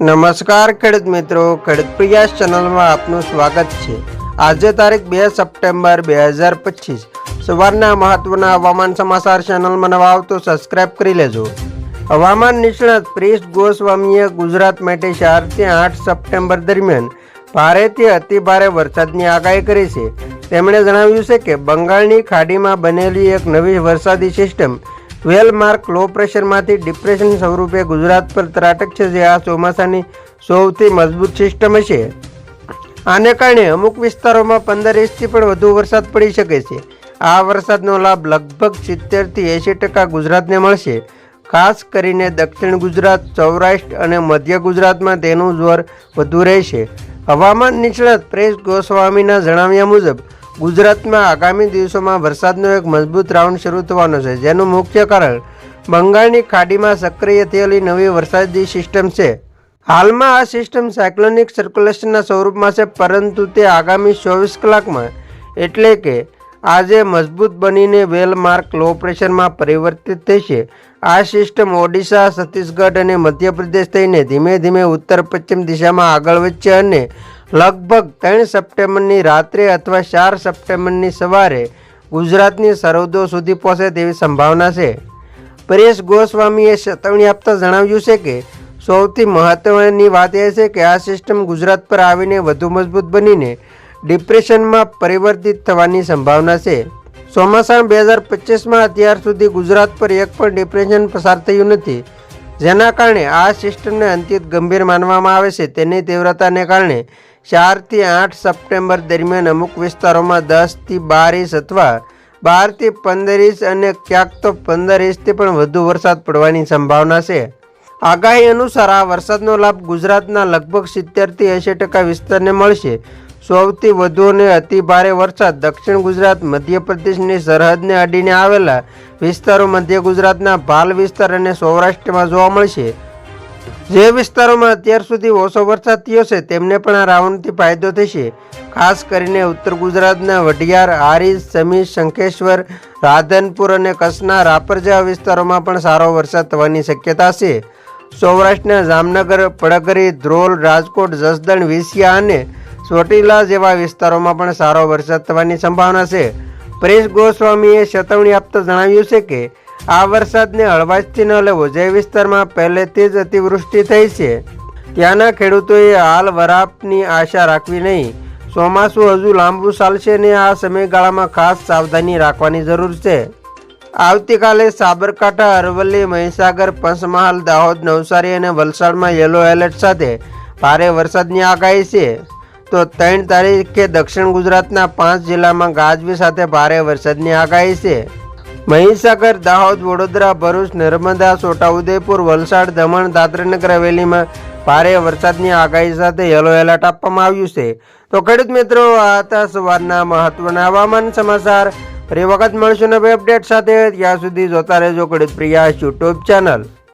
નમસ્કાર ખેડૂત મિત્રો, ખેડૂત પ્રયાસ ચેનલમાં આપનું સ્વાગત છે. આજે તારીખ બે સપ્ટેમ્બર બે હજાર પચીસ. સવારના મહત્વના હવામાન સમાચાર ચેનલમાં નવા આવતો સબસ્ક્રાઇબ કરી લેજો. હવામાન નિષ્ણાત પ્રિશ ગોસ્વામીએ ગુજરાત માટે ચારથી આઠ સપ્ટેમ્બર દરમિયાન ભારેથી અતિભારે વરસાદની આગાહી કરી છે. તેમણે જણાવ્યું છે કે બંગાળની ખાડીમાં બનેલી એક નવી વરસાદી સિસ્ટમ વેલમાર્ક લો પ્રેશરમાંથી ડિપ્રેશન સ્વરૂપે ગુજરાત પર ત્રાટક છે જે આ ચોમાસાની સૌથી મજબૂત સિસ્ટમ છે. આને કારણે અમુક વિસ્તારોમાં પંદર ઇંચથી પણ વધુ વરસાદ પડી શકે છે. આ વરસાદનો લાભ લગભગ સિત્તેરથી એંશી ટકા ગુજરાતને મળશે. ખાસ કરીને દક્ષિણ ગુજરાત, સૌરાષ્ટ્ર અને મધ્ય ગુજરાતમાં તેનું જોર વધુ રહેશે. હવામાન નિષ્ણાત પ્રેસ ગોસ્વામીના જણાવ્યા મુજબ ગુજરાતમાં આગામી દિવસોમાં વરસાદનો એક મજબૂત રાઉન્ડ શરૂ થવાનો છે, જેનું મુખ્ય કારણ બંગાળની ખાડીમાં સક્રિય થયેલી નવી વરસાદી સિસ્ટમ છે. હાલમાં આ સિસ્ટમ સાયક્લોનિક સર્ક્યુલેશનના સ્વરૂપમાં છે, પરંતુ તે આગામી ચોવીસ કલાકમાં, એટલે કે આજે મજબૂત બનીને વેલમાર્ક લો પ્રેશરમાં પરિવર્તિત થશે. આ સિસ્ટમ ઓડિશા, છત્તીસગઢ અને મધ્યપ્રદેશ થઈને ધીમે ધીમે ઉત્તર પશ્ચિમ દિશામાં આગળ વધશે અને લગભગ ત્રણ સપ્ટેમ્બરની રાત્રે અથવા ચાર સપ્ટેમ્બરની સવારે ગુજરાતની સરહદો સુધી પહોંચે તેવી સંભાવના છે. પરેશ ગોસ્વામીએ ચેતવણી આપતા જણાવ્યું છે કે, સૌથી મહત્વની વાત એ છે કે આ સિસ્ટમ ગુજરાત પર આવીને વધુ મજબૂત બનીને ડિપ્રેશનમાં પરિવર્તિત થવાની સંભાવના છે. ચોમાસા બે હજાર પચીસમાં અત્યાર સુધી ગુજરાત પર એક પણ ડિપ્રેશન પસાર થયું નથી. જેના કારણે આ સિસ્ટમને અંત્યત ગંભીર માનવામાં આવે છે. તેની તીવ્રતાને કારણે ચારથી આઠ સપ્ટેમ્બર દરમિયાન અમુક વિસ્તારોમાં દસથી બાર ઇંચ અથવા બારથી પંદર ઇંચ અને ક્યાંક તો પંદર ઇંચથી પણ વધુ વરસાદ પડવાની સંભાવના છે. આગાહી અનુસાર આ વરસાદનો લાભ ગુજરાતના લગભગ સિત્તેરથી એંશી ટકા વિસ્તારને મળશે. સૌથી વધુ અને અતિ ભારે વરસાદ દક્ષિણ ગુજરાત, મધ્યપ્રદેશની સરહદને અડીને આવેલા વિસ્તારો મધ્ય ગુજરાતના ભાલ વિસ્તાર અને સૌરાષ્ટ્રમાં જોવા મળશે. જે વિસ્તારોમાં અત્યાર સુધી ઓછો વરસાદ થયો છે, તેમને પણ આ રાઉન્ડથી ફાયદો થશે. ખાસ કરીને ઉત્તર ગુજરાતના વઢિયાર હારીજ સમી શંખેશ્વર, રાધનપુર અને કચ્છના રાપર જેવા વિસ્તારોમાં પણ સારો વરસાદ થવાની શક્યતા છે. સૌરાષ્ટ્રના જામનગર, પડગરી, ધ્રોલ, રાજકોટ, જસદણ, વિસિયા અને ચોટીલા જેવા વિસ્તારોમાં પણ સારો વરસાદ થવાની સંભાવના છે. પરેશ ગોસ્વામીએ ચેતવણી આપતા જણાવ્યું છે કે, આ વરસાદને હળવાશથી ન લેવો, જે વિસ્તારમાં પહેલેથી જ અતિવૃષ્ટિ થઈ છે. ત્યાંના ખેડૂતોએ હાલ વરાપની આશા રાખવી નહીં. ચોમાસું હજુ લાંબુ ચાલશે ને આ સમયગાળામાં ખાસ સાવધાની રાખવાની જરૂર છે. આવતીકાલે સાબરકાંઠા, અરવલ્લી, મહીસાગર, પંચમહાલ, દાહોદ, નવસારી અને વલસાડમાં યલો એલર્ટ સાથે ભારે વરસાદની આગાહી છે. તો ત્રણ તારીખે દક્ષિણ ગુજરાતના પાંચ જિલ્લામાં ગાજવી સાથે ભારે વરસાદની આગાહી છે. મહીસાગર, દાહોદ, વડોદરા, ભરૂચ, નર્મદા, છોટાઉદેપુર, વલસાડ, દમણ, દાદરાનગર હવેલીમાં ભારે વરસાદની આગાહી સાથે યલો એલર્ટ આપવામાં આવ્યું છે. તો ખેડૂત મિત્રો આ હતા સવારના મહત્વના હવામાન સમાચાર. ફરી વખત મળશું નવી અપડેટ સાથે. ત્યાં સુધી જોતા રહેજો ખેડૂત પ્રિયા યુટ્યુબ ચેનલ.